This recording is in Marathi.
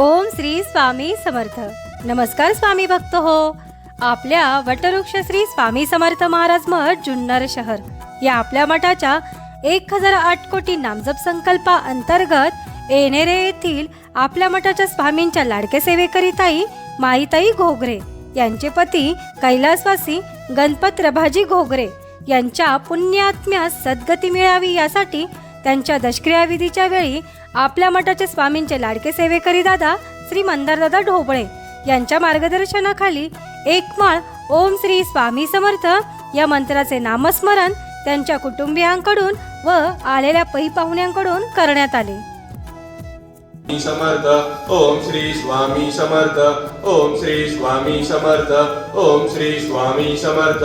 ओम श्री स्वामी समर्थ. नमस्कार स्वामी भक्त हो. आपल्या वटवृक्ष श्री स्वामी समर्थ महाराज मठ जुन्नर शहर. या आपल्या मठाच्या एक हजार आठ कोटी नामजप संकल्पा अंतर्गत येणेरे येथील आपल्या मठाच्या स्वामींच्या लाडके सेवेकरिताई माईताई घोगरे यांचे पती कैलासवासी गणपत रभाजी घोगरे यांच्या पुण्यात्म्यास सद्गती मिळावी यासाठी त्यांच्या दशक्रियाविधीच्या वेळी आपल्या मठाचे स्वामींचे लाडके सेवेकरी दादा श्री मंदारदादा ढोबळे यांच्या मार्गदर्शनाखाली एक माळ ओम श्री स्वामी समर्थ या मंत्राचे नामस्मरण त्यांच्या कुटुंबियांकडून व आलेल्या पै पाहुण्यांकडून करण्यात आले. समर्थ ओम श्री स्वामी समर्थ ओम श्री स्वामी समर्थ ओम श्री स्वामी समर्थ.